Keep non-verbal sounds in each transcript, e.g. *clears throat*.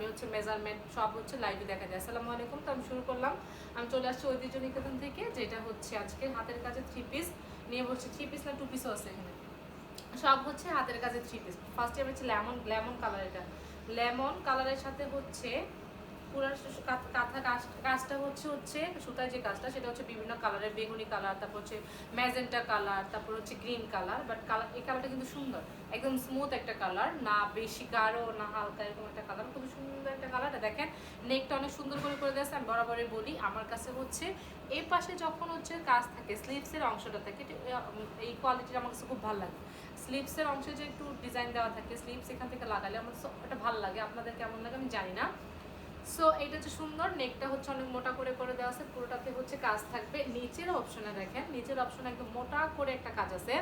আমি হচ্ছে মেজারমেন্ট সব হচ্ছে লাইভে দেখা যায়। আসসালামু আলাইকুম, তো আমি শুরু করলাম। আমি চলে আসছি ঐতিহ্য নিকেতন থেকে, যেটা হচ্ছে আজকে হাতের কাছে থ্রি পিস নিয়ে বসছি থ্রি পিস না টু পিসও আছে এখানে। সব হচ্ছে হাতের কাছে থ্রি পিস ফার্স্টে আমি হচ্ছে লেমন লেমন কালার এটা। লেমন কালারের সাথে হচ্ছে পুরো কাঁথা কাজ কাজটা হচ্ছে হচ্ছে সুতায় যে কাজটা, সেটা হচ্ছে বিভিন্ন কালারের বেগুনি কালার তারপর হচ্ছে ম্যাজেন্টা কালার তারপর হচ্ছে গ্রিন কালার বাট কালার এই কালারটা কিন্তু সুন্দর। একদম স্মুথ একটা কালার না বেশি গাঢ়, না হালকা, এরকম একটা কালার খুবই সুন্দর। একটা কালার দেখেন। নেকটা অনেক সুন্দর করে করে দিয়েছে, আমি বরাবরই বলি। আমার কাছে হচ্ছে এই পাশে যখন হচ্ছে কাজ থাকে স্লিভসের অংশটা থাকে এই কোয়ালিটির আমার কাছে খুব ভালো লাগে। স্লিভসের অংশে যে একটু ডিজাইন দেওয়া থাকে স্লিভস এখান থেকে লাগালে আমার এটা ভালো লাগে। আপনাদের কেমন লাগে আমি জানি না। সো এটা হচ্ছে সুন্দর। নেকটা হচ্ছে অনেক মোটা করে করে দেওয়া আছে। পুরোটাতে হচ্ছে কাজ থাকবে। নিচের অপশনে দেখেন, নিচের অপশনে একদম মোটা করে একটা কাজ আছে।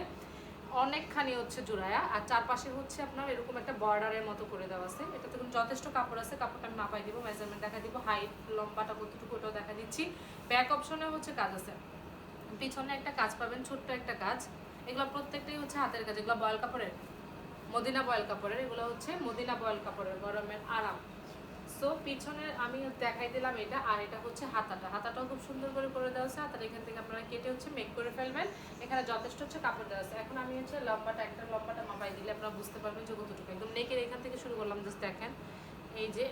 অনেকখানি হচ্ছে জোড়ায়া, আর চারপাশে হচ্ছে আপনার এরকম একটা বর্ডারের মতো করে দেওয়া আছে। এটাতে কিন্তু যথেষ্ট কাপড় আছে, কাপড়টা আমি মাপাই দিব মেজারমেন্ট দেখা দিব হাইট লম্বাটা কতটুকু ওটাও দেখা দিচ্ছি। ব্যাক অপশনে হচ্ছে কাজ আছে। পিছনে একটা কাজ পাবেন, ছোট্ট একটা কাজ। এগুলো প্রত্যেকটাই হচ্ছে হাতের কাজ, এগুলো বয়েল কাপড়ের, মদিনা বয়েল কাপড়ের, এগুলো হচ্ছে মদিনা বয়েল কাপড়ের, গরমের আরাম। সো পিছনে আমি দেখাই দিলাম এটা, আর এটা হচ্ছে হাতাটা। হাতাটাও খুব সুন্দর করে করে দেওয়া আছে, হাতাটা এখান থেকে আপনারা কেটে হচ্ছে মেক করে ফেলবেন। এখানে যথেষ্ট হচ্ছে কাপড় দেওয়া আছে। এখন আমি হচ্ছে লম্বাটা, একটা লম্বাটা মাপাই দিলে আপনারা বুঝতে পারবেন যে কতটুকু। একদম নেকের এখান থেকে শুরু করলাম জাস্ট দেখেন। এই যে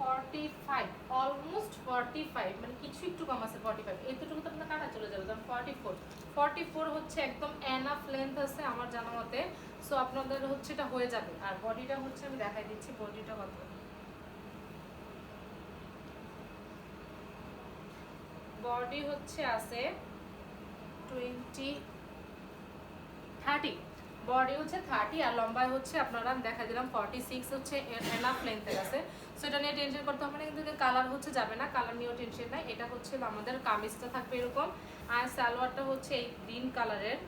forty five almost forty five মানে কিছু একটু কম আছে ফর্টি ফাইভ এতটুকু তো আপনার কাটা চলে যাবে তখন ফর্টি ফোর হচ্ছে একদম এনাফ লেন্থ আছে আমার জানা মতে। সো আপনাদের হচ্ছে এটা হয়ে যাবে। আর বডিটা হচ্ছে আমি দেখাই দিচ্ছি বডিটা কত? বডি হচ্ছে আছে টোয়েন্টি থার্টি বডি হচ্ছে থার্টি আর লম্বায় হচ্ছে আপনারা দেখা দিলাম ফর্টি সিক্স হচ্ছে এনাফ লেন্থের আছে। সো এটা নিয়ে টেনশন করতে হবে না, কিন্তু কালার হচ্ছে যাবে না কালার নিয়েও টেনশন নাই। এটা হচ্ছে আমাদের কামিজটা থাকবে এরকম। আর সালোয়ারটা হচ্ছে এই গ্রিন কালারের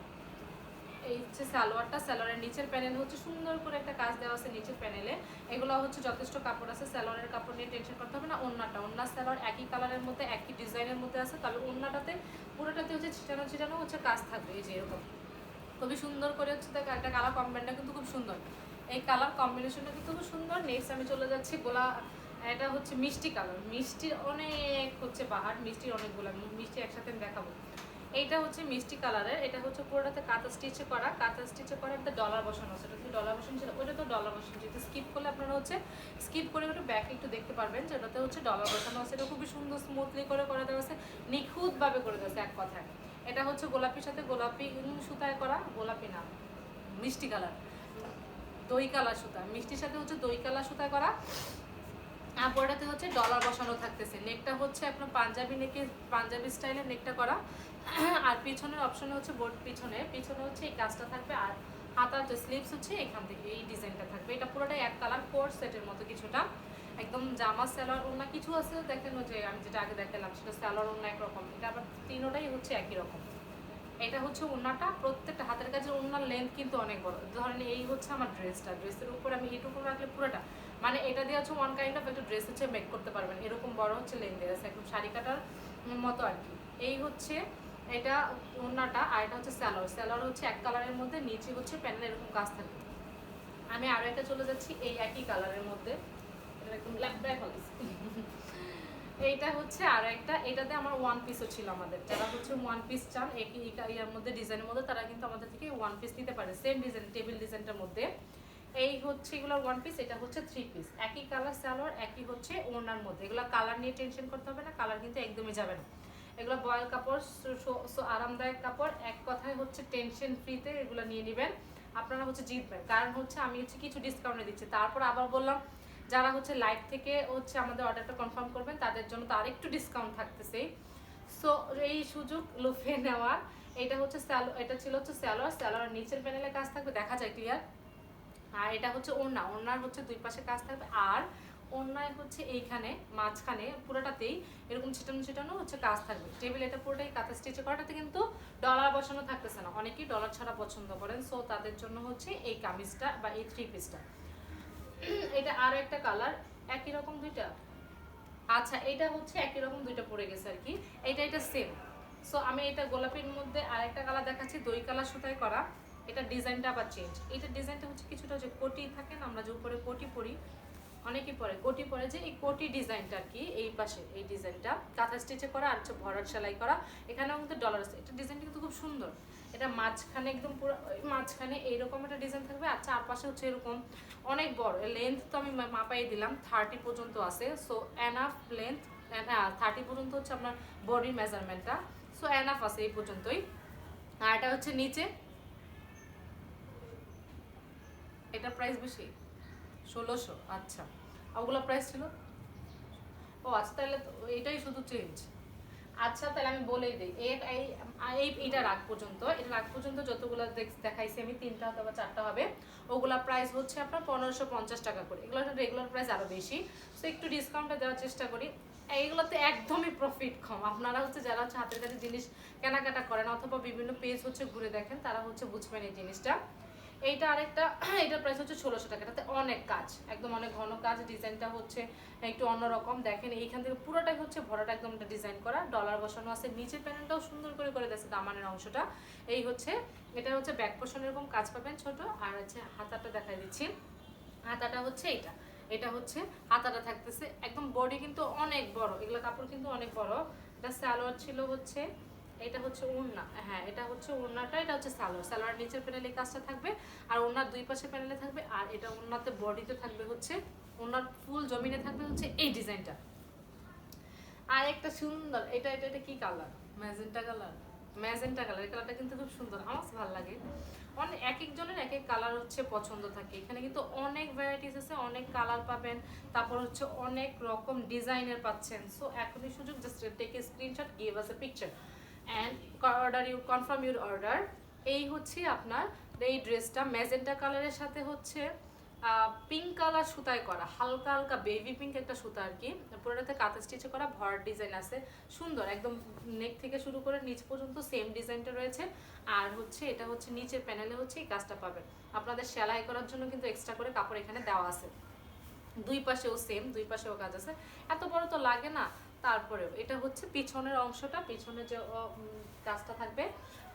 এই হচ্ছে সালোয়ারটা, সালোয়ারের নিচের প্যানেল হচ্ছে সুন্দর করে একটা কাজ দেওয়া আছে নিচের প্যানেলে এগুলো হচ্ছে যথেষ্ট কাপড় আছে, সালোয়ারের কাপড় নিয়ে টেনশন করতে হবে না, ওন্নাটা। ওন্না সালোয়ার একই কালারের মধ্যে, একই ডিজাইনের মধ্যে আছে, তবে ওন্নাটাতে, পুরোটাতে হচ্ছে ছিটানো ছিটানো হচ্ছে কাজ থাকবে, এই যে এরকম। খুবই সুন্দর করে হচ্ছে একটা কালার কম্বিনেশনটা কিন্তু খুব সুন্দর। এই কালার কম্বিনেশনটা কিন্তু খুব সুন্দর। নেক্সট আমি চলে যাচ্ছি গোলা, এটা হচ্ছে মিষ্টি কালার মিষ্টির অনেক হচ্ছে বাহার, মিষ্টির অনেকগুলো। মিষ্টি একসাথে আমি দেখাবো। এইটা হচ্ছে মিষ্টি কালারের এটা হচ্ছে পুরোটাতে কাঁথা স্টিচে করা। কাঁথা স্টিচে করা একটা ডলার বসানো আছে। এটা কিন্তু ডলার বসানো ছিল। ওটা তো ডলার বসানো যেটা স্কিপ করলে আপনারা হচ্ছে স্কিপ করে একটু ব্যাক একটু দেখতে পারবেন যে ওটাতে হচ্ছে ডলার বসানো আছে। এটা খুবই সুন্দর স্মুথলি করে করে দেওয়া আছে। নিখুঁতভাবে করে দেওয়া আছে এক কথায়। এটা হচ্ছে গোলাপির সাথে গোলাপি সুতায় করা। গোলাপি না, মিষ্টি কালার দই কালার সুতা, মিষ্টির সাথে হচ্ছে দই কালার সুতা করা। আর পরেটাতে হচ্ছে ডলার বসানো থাকতেছে। নেকটা হচ্ছে আপনার পাঞ্জাবি নেকে পাঞ্জাবি স্টাইলের নেকটা করা। আর পিছনের অপশনে হচ্ছে বোর্ড পিছনে। পিছনে হচ্ছে এই কাজটা থাকবে। আর হাতার যে স্লিভস হচ্ছে, এখান থেকে এই ডিজাইনটা থাকবে। এটা পুরোটাই এক কালার কোর সেটের মতো কিছুটা। একদম জামা স্যালোয়ার ওনা কিছু আছে, দেখেন যে আমি যেটা আগে দেখালাম, সেটা স্যালোয়ার ওনা একরকম। এটা আবার তিনোটাই হচ্ছে একই রকম। এটা হচ্ছে ওনাটা প্রত্যেকটা হাতের কাজের ওনার লেন্থ কিন্তু অনেক বড়। ধরেন এই হচ্ছে আমার ড্রেসটা ড্রেসের উপর আমি এইটুকু রাখলে পুরোটা মানে এটা দিয়ে হচ্ছে ওয়ান কাইন্ড অফ একটা ড্রেস হচ্ছে মেক করতে পারবেন। এরকম বড় হচ্ছে লেন্থের আছে একদম শাড়ি কাটার মতো আর কি। এই হচ্ছে এটা ওনাটা আর এটা হচ্ছে স্যালোয়ার স্যালোয়ার হচ্ছে এক কালারের মধ্যে, নিচে হচ্ছে প্যানেল এরকম কাজ থাকে। আমি আরও একটা চলে যাচ্ছি, এই একই কালারের মধ্যে। এটা একদম ব্ল্যাক ব্ল্যাক এইটা হচ্ছে আর একটা, এটাতে আমার ওয়ান পিসও ছিল আমাদের। যারা হচ্ছে ওয়ান পিস চান ইয়ার মধ্যে ডিজাইনের মধ্যে, তারা কিন্তু আমাদের থেকে ওয়ান পিস নিতে পারে। সেম ডিজাইন টেবিল ডিজাইনটার মধ্যে। এই হচ্ছে এগুলোর ওয়ান পিস এটা হচ্ছে থ্রি পিস একই কালার সালোয়ার একই হচ্ছে ওনার মধ্যে। এগুলো কালার নিয়ে টেনশন করতে হবে না কালার কিন্তু একদমই যাবে না। এগুলো বয়েল কাপড় আরামদায়ক কাপড়, এক কথায় হচ্ছে টেনশন ফ্রিতে এগুলো নিয়ে নেবেন। আপনারা হচ্ছে জিতবেন। কারণ হচ্ছে আমি হচ্ছে কিছু ডিসকাউন্টে দিচ্ছি। তারপর আবার বললাম যারা হচ্ছে লাইভ থেকে হচ্ছে আমাদের অর্ডারটা কনফার্ম করবেন, তাদের জন্য তো আরেকটু ডিসকাউন্ট থাকতেছে। সো এই সুযোগ লুফে নেওয়ার, এটা হচ্ছে স্যালো এটা ছিল হচ্ছে স্যালোয়ার স্যালোয়ার নিচের প্যানেলে কাজ থাকবে, দেখা যায় ক্লিয়ার আর এটা হচ্ছে ওড়না, ওড়নার হচ্ছে দুই পাশে কাজ থাকবে, আর ওড়নায় হচ্ছে এইখানে, মাঝখানে, পুরোটাতেই এরকম ছিটানো ছিটানো হচ্ছে কাজ থাকবে। টেবিল এটা পুরোটাই কাঁথা স্টিচে করাটাতে কিন্তু ডলার বসানো থাকতেছে না। অনেকেই ডলার ছাড়া পছন্দ করেন সো তাদের জন্য হচ্ছে এই কামিজটা বা এই থ্রি পিসটা *clears throat* এটা আরও একটা কালার একই রকম দুইটা? আচ্ছা এটা হচ্ছে একই রকম দুইটা পড়ে গেছে আর কি। এটা এটা সেম সো আমি এটা গোলাপির মধ্যে আরেকটা কালার দেখাচ্ছি, দই কালার সুতায় করা। এটা ডিজাইনটা আবার চেঞ্জ এটা ডিজাইনটা হচ্ছে কিছুটা যে কোটি থাকে না, আমরা যে উপরে কোটি পরি, অনেকেই পরে, কোটি পরে যে এই কোটি ডিজাইনটা আর কি, এই পাশে, এই ডিজাইনটা। কাঁথা স্টিচে করা আর হচ্ছে ভরাট সেলাই করা। এখানেও কিন্তু ডলার আছে। এটা ডিজাইনটা কিন্তু খুব সুন্দর। এটা মাঝখানে একদম পুরো মাঝখানে এইরকম একটা ডিজাইন থাকবে আর চারপাশে হচ্ছে এরকম অনেক বড়। লেন্থ তো আমি মাপাই দিলাম থার্টি পর্যন্ত আছে। সো এনাফ লেন্থ হ্যাঁ থার্টি পর্যন্ত হচ্ছে আপনার বডি মেজারমেন্টটা সো এনাফ আছে এই পর্যন্তই। আর এটা হচ্ছে নিচে। এটা প্রাইস বেশি? ষোলোশো আচ্ছা। ওগুলো প্রাইস ছিল? ও আচ্ছা তাহলে এটাই শুধু চেঞ্জ আচ্ছা তাহলে আমি বলেই দিই। এর এই এই এটা রাগ পর্যন্ত, এটা রাগ পর্যন্ত যতগুলো দেখ- দেখাইছি আমি, তিনটা অথবা চারটা হবে, ওগুলা প্রাইস হচ্ছে আপনার পনেরোশো পঞ্চাশ টাকা করে। এগুলো রেগুলার প্রাইস আরও বেশি। তো একটু ডিসকাউন্টটা দেওয়ার চেষ্টা করি। এইগুলোতে একদমই প্রফিট কম। আপনারা হচ্ছে যারা হচ্ছে হাতের কাছে জিনিস কেনাকাটা করেন অথবা বিভিন্ন পেজ হচ্ছে ঘুরে দেখেন, তারা হচ্ছে বুঝবেন এই জিনিসটা। এইটা আরেকটা এটার প্রাইস হচ্ছে ষোলোশো টাকা। এটাতে অনেক কাজ, একদম অনেক ঘন কাজ, ডিজাইনটা হচ্ছে একটু অন্যরকম। দেখেন, এইখান থেকে পুরোটাই হচ্ছে ভরাটা একদম ডিজাইন করা ডলার বসানো আছে। নিচের প্যানেলটাও সুন্দর করে করে দিয়েছে দামানের অংশটা। এই হচ্ছে, এটা হচ্ছে ব্যাক পোর্শন এরকম কাজ পাবেন ছোট। আর হচ্ছে হাতাটা দেখাই দিচ্ছি। হাতাটা হচ্ছে এটা এটা হচ্ছে, হাতাটা থাকতেছে। একদম বডি কিন্তু অনেক বড়। এগুলো কাপড় কিন্তু অনেক বড়। এটা সালোয়ার ছিল হচ্ছে এটা হচ্ছে ওড়না হ্যাঁ এটা হচ্ছে ওড়নাটা এটা হচ্ছে সালোয়ার। সালোয়ার নিচের প্যানেলে কাজটা থাকবে আর ওড়নার দুই পাশে প্যানেলে থাকবে আর এটা ওড়নাতে বডিতে থাকবে হচ্ছে ওড়নার ফুল জমিনে থাকবে হচ্ছে এই ডিজাইনটা আর একটা সুন্দর এটা এটা এটা কি colour magenta colour magenta colour এই কালারটা কিন্তু খুব সুন্দর আমার ভালো লাগে। অনেক এক একজনের এক এক কালার হচ্ছে পছন্দ থাকে। এখানে কিন্তু অনেক ভ্যারাইটিস আছে অনেক কালার পাবেন তারপর হচ্ছে অনেক রকম ডিজাইনের পাচ্ছেন। সো এখনই সুযোগ just take a screenshot give us a picture and order you confirm your order এই হচ্ছে আপনার, এই ড্রেসটা ম্যাজেন্টা কালারের সাথে হচ্ছে পিঙ্ক কালার সুতায় করা, হালকা হালকা বেবি পিঙ্ক একটা সুতা আর কি। পুরোটাতে কাঁথা স্টিচে করা, ভর ডিজাইন আছে। সুন্দর, একদম নেক থেকে শুরু করে নিচ পর্যন্ত সেম ডিজাইনটা রয়েছে। আর হচ্ছে, এটা হচ্ছে নিচের প্যানেলে হচ্ছে এই কাজটা পাবেন। আপনাদের সেলাই করার জন্য কিন্তু এক্সট্রা করে কাপড় এখানে দেওয়া আছে। দুই পাশেও সেম দুই পাশেও কাজ আছে। এত বড় তো লাগে না। তারপরেও, এটা হচ্ছে পিছনের অংশটা, পিছনে যে কাজটা থাকবে,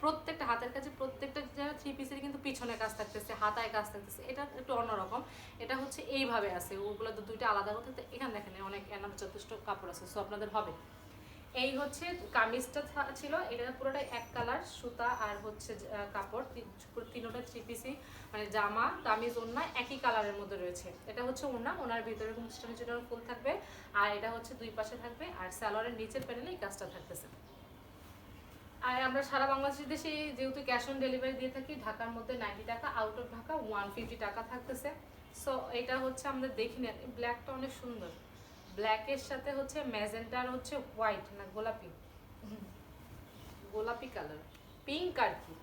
প্রত্যেকটা হাতের কাছে প্রত্যেকটা থ্রি পিসের কিন্তু পিছনে কাজ থাকতেছে, হাতায় কাজ থাকতেছে, এটা একটু অন্যরকম। এটা হচ্ছে এইভাবে আছে, ওগুলো তো দুইটা আলাদা করতে এখানে দেখেন অনেক এনার যথেষ্ট কাপড় আছে সো আপনাদের হবে। এই হচ্ছে কামিজটা ছিল, এটা পুরোটাই এক কালার সুতা আর হচ্ছে কাপড় তিন- তিনোটা থ্রি পিসি মানে জামা, কামিজ, ওড়না একই কালারের মধ্যে রয়েছে। এটা হচ্ছে ওনা ওনার ভিতরে কোনো স্টোন চিটার ফুল থাকবে, আর এটা হচ্ছে দুই পাশে থাকবে, আর স্যালোয়ারের নিচের প্যানেলে এই কাজটা থাকতেছে। আর আমরা সারা বাংলাদেশের দেশে যেহেতু ক্যাশ অন ডেলিভারি দিয়ে থাকি, ঢাকার মধ্যে নাইনটি টাকা out of Dhaka one fifty টাকা থাকতেছে। সো এটা হচ্ছে আমরা দেখি না ব্ল্যাকটা অনেক সুন্দর। ব্ল্যাকের সাথে হচ্ছে ম্যাজেন্টার হচ্ছে হোয়াইট না গোলাপি? গোলাপি কালার পিঙ্ক আর কি?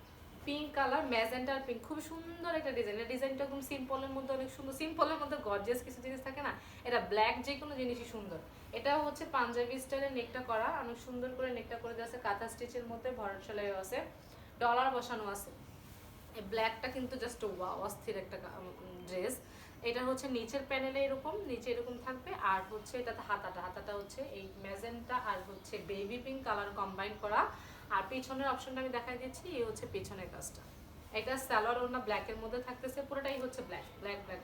পিঙ্ক কালার ম্যাজেন্টা আর পিঙ্ক খুব সুন্দর একটা ডিজাইন এই ডিজাইনটা একদম সিম্পলের মধ্যে অনেক সুন্দর। সিম্পলের মধ্যে গর্জিয়াস কিছু জিনিস থাকে না? এটা ব্ল্যাক যে কোনো জিনিসই সুন্দর। এটাও হচ্ছে পাঞ্জাবি স্টাইলের নেকটা করা। অনেক সুন্দর করে নেকটা করে দেওয়া আছে। কাঁথা স্টিচের মধ্যে ভরাট সেলাই আছে। ডলার বসানো আছে। এই ব্ল্যাকটা কিন্তু জাস্ট ওয়া অস্থির একটা ড্রেস এটা হচ্ছে নিচের প্যানেলে এরকম, নিচে এরকম থাকবে, আর হচ্ছে এটাতে হাতাটা হাতাটা হচ্ছে এই ম্যাজেন্টা আর হচ্ছে বেবি পিঙ্ক কালার কম্বাইন করা। আর পিছনের অপশনটা আমি দেখাই দিচ্ছি, এই হচ্ছে পিছনের কাজটা। এটা সালোয়ার ওড়না ব্ল্যাকের মধ্যে থাকতেছে, পুরোটাই হচ্ছে ব্ল্যাক ব্ল্যাক ব্ল্যাক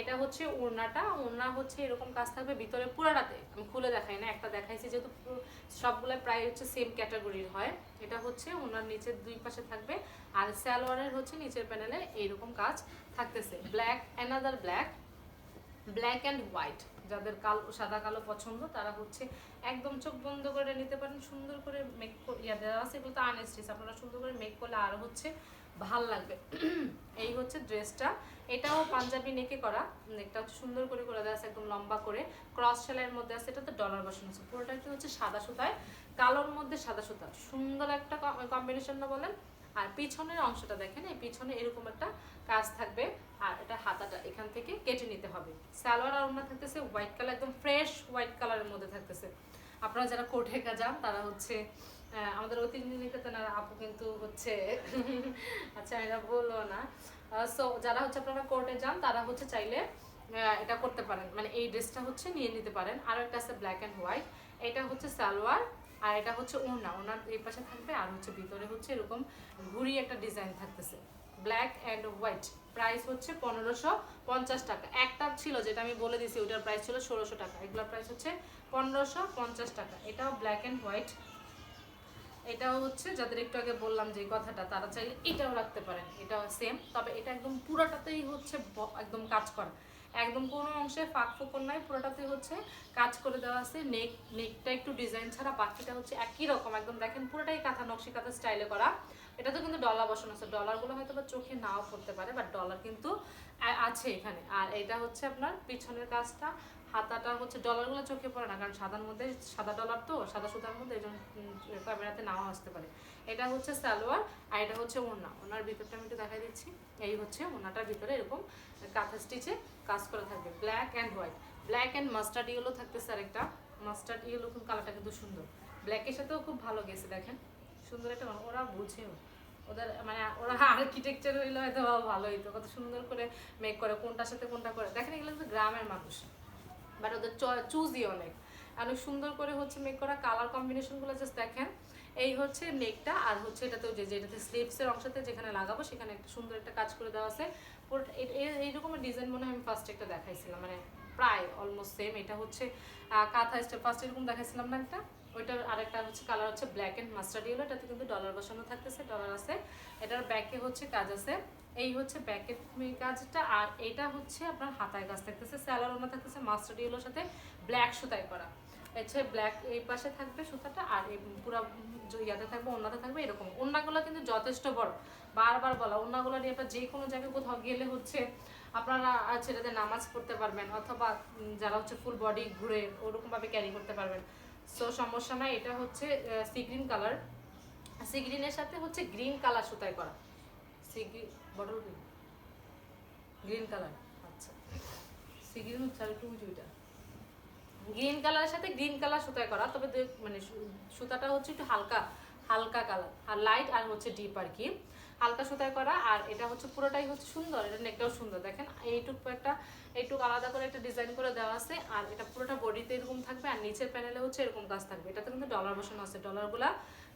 এটা হচ্ছে ওড়নাটা, ওড়না হচ্ছে এরকম কাজ থাকবে ভিতরে পুরোটাতে। আমি খুলে দেখাই না, একটা দেখাইছি যেহেতু সবগুলো প্রায় হচ্ছে সেম ক্যাটাগরির হয়। এটা হচ্ছে ওনার নিচের দুই পাশে থাকবে, আর সালোয়ারের হচ্ছে নিচের প্যানেলে এইরকম কাজ। থাকতেছে। Black another black black and white যাদের কালো, সাদা, কালো পছন্দ, তারা হচ্ছে একদম চোখ বন্ধ করে নিতে পারেন, সুন্দর করে মেক ইয়া দেওয়া আছে, এগুলো তো আনস্টিচ আপনারা সুন্দর করে মেক করলে আরও হচ্ছে ভালো লাগবে। *clears throat* এই হচ্ছে ড্রেসটা এটাও পাঞ্জাবি নেকে করা। নেকটা হচ্ছে সুন্দর করে করে দেওয়া আছে, একদম লম্বা করে। ক্রস সেলাইয়ের মধ্যে আছে এটা তো ডলার বসানো আছে। পুরোটা কি হচ্ছে সাদা সুতায়, কালোর মধ্যে সাদা সুতা। সুন্দর একটা কম্বিনেশন না বলেন। আর পিছনের অংশটা দেখেন, এই পিছনে এরকম একটা কাজ থাকবে, আর এটা হাতাটা এখান থেকে কেটে নিতে হবে। সালোয়ার আর ওড়না থাকতেছে হোয়াইট কালার একদম ফ্রেশ হোয়াইট কালারের মধ্যে থাকতেছে। আপনারা যারা কোর্টে যান, তারা হচ্ছে আমাদের অতিথি নিকেতনের আপু কিন্তু হচ্ছে আচ্ছা এটা বলল না। সো যারা হচ্ছে আপনারা কোর্টে যান, তারা হচ্ছে চাইলে এটা করতে পারেন। মানে এই ড্রেসটা হচ্ছে নিয়ে নিতে পারেন। আর একটা আছে ব্ল্যাক অ্যান্ড হোয়াইট এটা হচ্ছে সালোয়ার। আর এটা হচ্ছে ওড়না ওনার এই পাশে থাকবে, আর হচ্ছে ভিতরে হচ্ছে এরকম ঘুরি একটা ডিজাইন থাকতেছে। ব্ল্যাক অ্যান্ড হোয়াইট প্রাইস হচ্ছে পনেরোশো পঞ্চাশ টাকা। একটা ছিল যেটা আমি বলে দিছি, ওইটার প্রাইস ছিল ষোলোশো টাকা। এগুলোর প্রাইস হচ্ছে পনেরোশো পঞ্চাশ টাকা। এটাও ব্ল্যাক অ্যান্ড হোয়াইট এটাও হচ্ছে, যাদের একটু আগে বললাম যে কথাটা, তারা চাইলে এটাও রাখতে পারেন। এটাও সেম তবে এটা একদম পুরোটাতেই হচ্ছে একদম কাজ করা। একদম কোনো অংশে ফাঁক ফোকর নাই, পুরোটাতে হচ্ছে কাজ করে দেওয়া আছে। নেক, নেকটা একটু ডিজাইন ছাড়া, বাকিটা হচ্ছে একই রকম, একদম দেখেন পুরোটাই কাঁথা নকশি কাঁথা স্টাইলে করা। এটা তো কিন্তু ডলার বসানো আছে। ডলারগুলো হয়তো বা চোখে নাও পড়তে পারে বাট ডলার কিন্তু আছে এখানে। আর এটা হচ্ছে আপনার পিছনের কাজটা হাতাটা হচ্ছে ডলারগুলো চোখে পড়ে না, কারণ সাদার মধ্যে, সাদা ডলার তো, সাদা সুতার মধ্যে এই জন্য ক্যামেরাতে নাও আসতে পারে। এটা হচ্ছে সালোয়ার আর এটা হচ্ছে ওনা ওনার ভিতরটা আমি একটু দেখাই দিচ্ছি। এই হচ্ছে ওনাটার ভিতরে এরকম কাঁথা স্টিচে কাজ করে থাকবে। Black and white. Black and mustard yellow থাকতেছে আরেকটা। মাস্টার্ড ইয়েলো কিন্তু কালারটা কিন্তু সুন্দর। ব্ল্যাকের সাথেও খুব ভালো গেছে, দেখেন। সুন্দর একটা ওরা বুঝেও। ওদের মানে ওরা আর্কিটেকচার হইলে হয়তো ভালো হইতো। কত সুন্দর করে মেক করে, কোনটার সাথে কোনটা করে। দেখেন এগুলো কিন্তু গ্রামের মানুষ। বাট ওদের চুজই অনেক। অনেক সুন্দর করে হচ্ছে মেক করা কালার কম্বিনেশনগুলো জাস্ট দেখেন। এই হচ্ছে নেকটা আর হচ্ছে এটাতে যে, যেটাতে স্লিপসের অংশতে যেখানে লাগাবো, সেখানে একটা সুন্দর একটা কাজ করে দেওয়া আছে। এইরকমের ডিজাইন মনে হয় আমি ফার্স্ট একটা দেখাইছিলাম। মানে প্রায় অলমোস্ট সেম এটা হচ্ছে কাঁথা স্টেপ ফার্স্ট এরকম দেখাইছিলাম না একটা। ওইটার আরেকটা হচ্ছে কালার হচ্ছে ব্ল্যাক অ্যান্ড মাস্টার্ড ইয়েলো এটাতে কিন্তু ডলার বসানো থাকতেছে ডলার আছে। এটার ব্যাকে হচ্ছে কাজ আছে। এই হচ্ছে ব্যাকের কাজটা, আর এটা হচ্ছে আপনার হাতায় কাজ থাকতেছে স্যালার ওনা থাকতেছে মাস্টার্ড ইয়েলোর সাথে ব্ল্যাক সুতায় করা। হচ্ছে ব্ল্যাক এই পাশে থাকবে সুতাটা, আর এই পুরো ইয়াতে থাকবে ওনাতে থাকবে এরকম। ওনাগুলো কিন্তু যথেষ্ট বড়। বারবার বলা ওনাগুলো নিয়ে আপনার যে কোনো জায়গায় কোথাও গেলে হচ্ছে আপনারা ছেলেদের নামাজ পড়তে পারবেন, অথবা যারা হচ্ছে ফুল বডি ঘুরে ওরকমভাবে ক্যারি করতে পারবেন। সো সমস্যা নাই, এটা হচ্ছে সি গ্রিন কালার সি গ্রিনের সাথে হচ্ছে গ্রিন কালার সুতায় করা। Sea green bottle green green colour আচ্ছা। সি হচ্ছে আর একটু উঁচু এটা গ্রিন কালারের সাথে গ্রিন কালার সুতায় করা, তবে মানে সুতাটা হচ্ছে একটু হালকা হালকা কালার আর লাইট আর হচ্ছে ডিপ আর কি। হালকা সুতায় করা, আর এটা হচ্ছে পুরোটাই হচ্ছে সুন্দর, এটা নেকটাও সুন্দর। দেখেন, এইটুকু একটা এইটুকু আলাদা করে একটা ডিজাইন করে দেওয়া আছে, আর এটা পুরোটা বডিতে এরকম থাকবে, আর নিচের প্যানেলে হচ্ছে এরকম কাজ থাকবে। এটাতে কিন্তু ডলার বসানো আছে। ডলারগুলা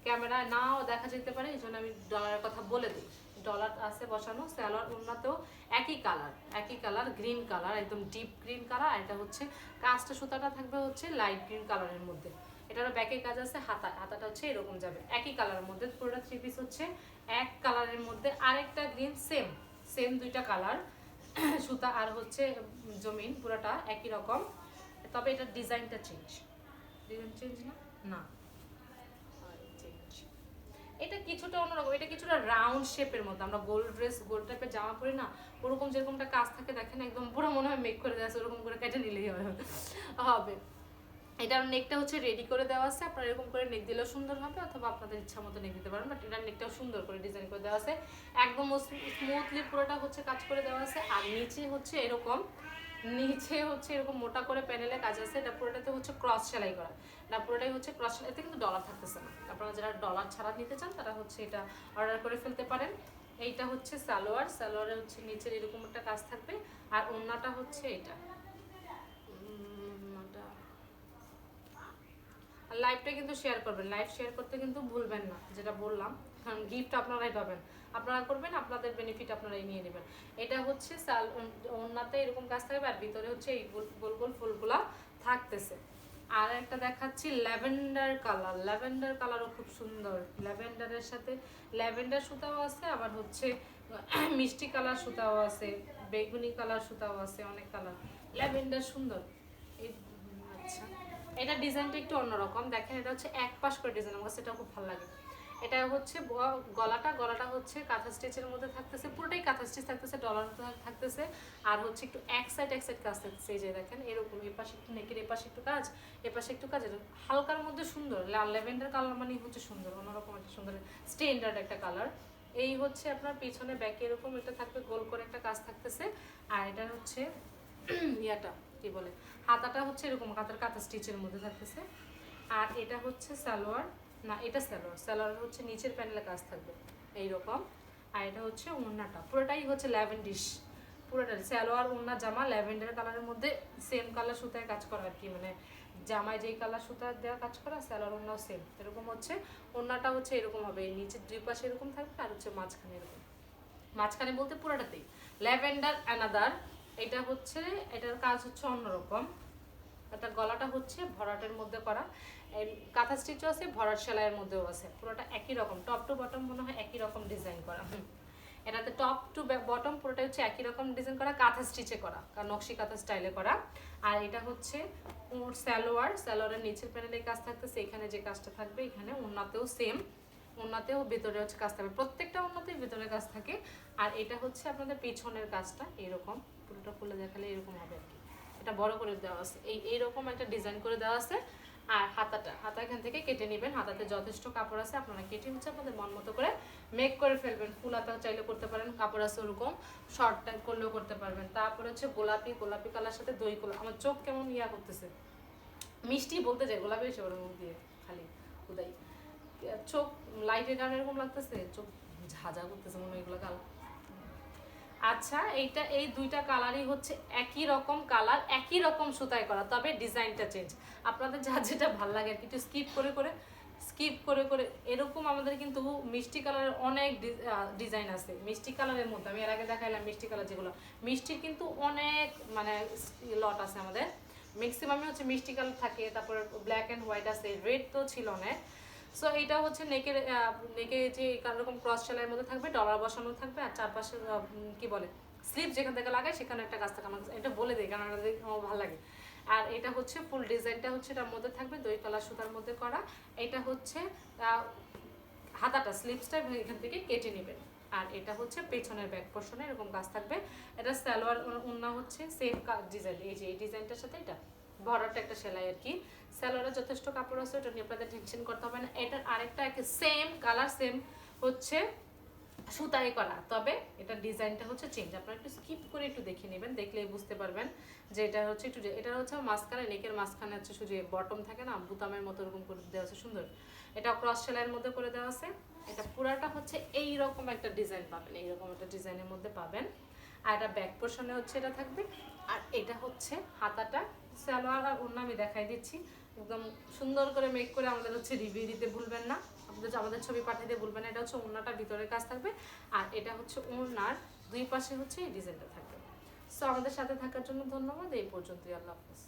ক্যামেরায় নাও দেখা যেতে পারে, এই জন্য আমি ডলারের কথা বলে দিই। ডলার আছে বসানো স্যালোয়ার উন্নতেও একই কালার একই কালার গ্রিন কালার একদম ডিপ গ্রিন কালার আর এটা হচ্ছে কাজটা সুতাটা থাকবে হচ্ছে লাইট গ্রিন কালারের মধ্যে। এটারও ব্যাকে কাজ আছে, হাতা, হাতাটা হচ্ছে এরকম যাবে। একই কালারের মধ্যে পুরোটা থ্রি পিস হচ্ছে, এক কালারের মধ্যে আরেকটা গ্রিন সেম সেম দুইটা কালার *clears throat* সুতা আর হচ্ছে জমিন, পুরোটা একই রকম। তবে এটার ডিজাইনটা চেঞ্জ ডিজাইন চেঞ্জ না? না। এটা কিছুটা অন্যরকম, এটা কিছুটা রাউন্ড শেপের মধ্যে। আমরা গোল ড্রেস গোল টাইপের জামা পরি না, ওরকম যেরকমটা কাজ থাকে দেখেন, একদম পুরো মনে হয় মেক করে দেওয়া আছে, ওরকম করে কেটে নিলেই হবে। এটার নেকটা হচ্ছে রেডি করে দেওয়া আছে, আপনারা এরকম করে নেক দিলেও সুন্দর হবে, অথবা আপনাদের ইচ্ছা মতো নেক দিতে পারেন বাট এটার নেকটাও সুন্দর করে ডিজাইন করে দেওয়া আছে। একদম স্মুথলি পুরোটা হচ্ছে কাজ করে দেওয়া আছে, আর নিচে হচ্ছে এরকম নিচে হচ্ছে এরকম মোটা করে প্যানেলে কাজ আছে এটা পুরোটাতে হচ্ছে ক্রস সেলাই করা। এটা পুরোটাই হচ্ছে ক্রস সেলাই, এতে কিন্তু ডলার থাকতেছে না। আপনারা যারা ডলার ছাড়া নিতে চান, তারা হচ্ছে এটা অর্ডার করে ফেলতে পারেন। এইটা হচ্ছে সালোয়ার, সালোয়ারে হচ্ছে নিচের এরকম একটা কাজ থাকবে। আর ওন্নাটা হচ্ছে এটা। লাইভটা কিন্তু শেয়ার করবেন। লাইভ শেয়ার করতে কিন্তু ভুলবেন না, যেটা বললাম। কারণ গিফট আপনারাই পাবেন। আপনারা করবেন, আপনাদের বেনিফিট আপনারাই নিয়ে নেবেন। এটা হচ্ছে সাল ওনাতে এরকম কাজ থাকবে, আর ভিতরে হচ্ছে এই গোল গোল গোল ফুলগুলা থাকতেছে। আর একটা দেখাচ্ছি, ল্যাভেন্ডার কালার। ল্যাভেন্ডার কালারও খুব সুন্দর। ল্যাভেন্ডারের সাথে ল্যাভেন্ডার সুতাও আছে, আবার হচ্ছে, *clears throat* মিষ্টি কালার সুতাও আছে, বেগুনি কালার সুতাও আছে, অনেক কালার। ল্যাভেন্ডার সুন্দর। এই আচ্ছা। এটা ডিজাইনটা একটু অন্যরকম। দেখেন, এটা হচ্ছে এক পাশ করে ডিজাইন, আমার এটা খুব ভালো লাগে। এটা হচ্ছে গলাটা গলাটা হচ্ছে কাঁথা স্টিচের মধ্যে থাকতেছে, পুরোটাই কাঁথা স্টিচ থাকতেছে ডলার থাকতেছে, আর হচ্ছে একটু এক সাইড এক সাইড কাজ থাকতেছে, এই যে দেখেন, এরকম এ পাশে একটু নেকের এ পাশে একটু কাজ, এ পাশে একটু কাজ হালকার মধ্যে সুন্দর, লাল ল্যাভেন্ডার কালার মানে হচ্ছে সুন্দর, অন্যরকম একটা সুন্দর স্ট্যান্ডার্ড একটা কালার এই হচ্ছে আপনার পিছনে ব্যাকে এরকম এটা থাকবে, গোল করে একটা কাজ থাকতেছে, আর এটা হচ্ছে *clears throat* ইয়াটা, কি বলে, হাতাটা হচ্ছে এরকম, হাতার কাঁথা স্টিচের মধ্যে থাকতেছে, আর এটা হচ্ছে সালোয়ার। না, এটা স্যালোয়ার স্যালোয়ার হচ্ছে নিচের প্যানেলে কাজ থাকবে, এইরকম। আর এটা হচ্ছে ওড়নাটা পুরোটাই হচ্ছে ল্যাভেন্ডিশ পুরোটা স্যালোয়ার ওড়না জামা, ল্যাভেন্ডার কালারের মধ্যে সেম কালার সুতায় কাজ করা আর কি মানে জামায় যেই কালার সুতা দেওয়া কাজ করা স্যালোয়ার ওড়নাও সেম এরকম হচ্ছে ওড়নাটা হচ্ছে এরকম হবে নিচের দুই পাশে এরকম থাকবে আর হচ্ছে মাঝখানে এরকম। মাঝখানে বলতে পুরোটাতেই। ল্যাভেন্ডার অ্যানাদার এটা হচ্ছে, এটার কাজ হচ্ছে অন্যরকম। এটা গলাটা হচ্ছে ভরাটের মধ্যে করা। কাঁথা স্টিচও আছে, ভরাট সেলাইয়ের মধ্যেও আছে। পুরোটা একই রকম টপ টু বটম মনে হয় একই রকম ডিজাইন করা। এটাতে টপ টু বটম পুরোটা হচ্ছে একই রকম ডিজাইন করা, কাঁথা স্টিচে করা নকশি কাঁথা স্টাইলে করা। আর এটা হচ্ছে স্যালোয়ার স্যালোয়ারের নিচের প্যানেলে কাজ থাকতেছে, এখানে যে কাজটা থাকবে, এখানে ওনাতেও সেম ওনাতেও ভেতরে হচ্ছে কাজ থাকবে প্রত্যেকটা ওনাতেই ভেতরে কাজ থাকে। আর এটা হচ্ছে আপনাদের পেছনের কাজটা, এরকম, পুরোটা খুলে দেখালে এরকম হবে আর কি। এটা বড় করে দেওয়া আছে। এই, এইরকম একটা ডিজাইন করে দেওয়া আছে। আর হাতাটা হাতা এখান থেকে কেটে নেবেন। হাতাতে যথেষ্ট কাপড় আছে আপনারা কেটে হচ্ছে আপনাদের মন মতো করে মেক করে ফেলবেন। ফুল হাতা চাইলে করতে পারেন কাপড় আছে ওরকম। শর্ট টাইপ করলেও করতে পারবেন। তারপরে হচ্ছে গোলাপি গোলাপি কালার সাথে দই কলা। আমার চোখ কেমন ইয়া করতেছে। মিষ্টি বলতে চাই গোলাপি এসে ওর মুখ দিয়ে খালি উদাই। চোখ লাইটের কারণে এরকম লাগতেছে চোখ ঝাঁঝা করতেছে মনে হয় এগুলো কাল। আচ্ছা এইটা, এই দুইটা কালারই হচ্ছে একই রকম কালার একই রকম সুতায় করা, তবে ডিজাইনটা চেঞ্জ আপনাদের যা যেটা ভালো লাগে আর কি, একটু স্কিপ করে করে স্কিপ করে করে, এরকম আমাদের কিন্তু মিষ্টি কালারের অনেক ডিজাইন আছে। মিষ্টি কালারের মধ্যে, আমি এর আগে দেখাইলাম মিষ্টি কালার যেগুলো। মিষ্টির কিন্তু অনেক মানে লট আছে আমাদের। ম্যাক্সিমামে হচ্ছে মিষ্টি কালার থাকে, তারপর ব্ল্যাক অ্যান্ড হোয়াইট আছে রেড তো ছিল অনেক সো এটা হচ্ছে নেকের নেকে যে এরকম ক্রস সেলাইয়ের মধ্যে থাকবে ডলার বসানো থাকবে, আর চারপাশে কি বলে স্লিপ যেখান থেকে লাগায়, সেখানে একটা কাজ থাকে আমার এটা বলে দিই, কারণ এটা আমার ভালো লাগে। আর এটা হচ্ছে ফুল ডিজাইনটা হচ্ছে এটার মধ্যে থাকবে, দই কালার সুতার মধ্যে করা। এটা হচ্ছে হাতাটা স্লিপসটা এখান থেকে কেটে নেবেন। আর এটা হচ্ছে পেছনের ব্যাক পোর্শনে এরকম কাজ থাকবে। এটা সালোয়ার ওন্না হচ্ছে সেম ডিজাইন এই যে, এই ডিজাইনটার সাথে এটা। ভরাটা একটা সেলাই আর কি। সালোয়ারে যথেষ্ট কাপড় আছে, ওটা নিয়ে আপনাদের টেনশন করতে হবে না। এটার আরেকটা সেম কালার সেম হচ্ছে সুতায় করা। তবে এটা ডিজাইনটা হচ্ছে চেঞ্জ আপনারা একটু স্কিপ করে একটু দেখে নেবেন, দেখলেই বুঝতে পারবেন যে এটা হচ্ছে একটু এটা হচ্ছে মাঝখানে নেকের মাঝখানে হচ্ছে শুধু বটম থাকে না, বুতামের মতো এরকম করে দেওয়া আছে, সুন্দর। এটা ক্রস সেলাইয়ের মধ্যে করে দেওয়া আছে। এটা পুরাটা হচ্ছে এই রকম একটা ডিজাইন পাবেন, এইরকম একটা ডিজাইনের মধ্যে পাবেন। আর এটা ব্যাক পোর্শনে হচ্ছে এটা থাকবে। আর এটা হচ্ছে হাতাটা সালোয়ার আর ওড়না আমি দেখাই দিচ্ছি। একদম সুন্দর করে মেক করে আমাদের হচ্ছে রিভিউ দিতে ভুলবেন না। আপনাদের আমাদের ছবি পাঠিয়ে দিতে ভুলবেন না। এটা হচ্ছে ওড়নাটা ভিতরের কাজ থাকবে। আর এটা হচ্ছে ওড়নার দুই পাশে হচ্ছে এই ডিজাইনটা থাকবে। সো আমাদের সাথে থাকার জন্য ধন্যবাদ। এই পর্যন্তই। আল্লাহ হাফিজ।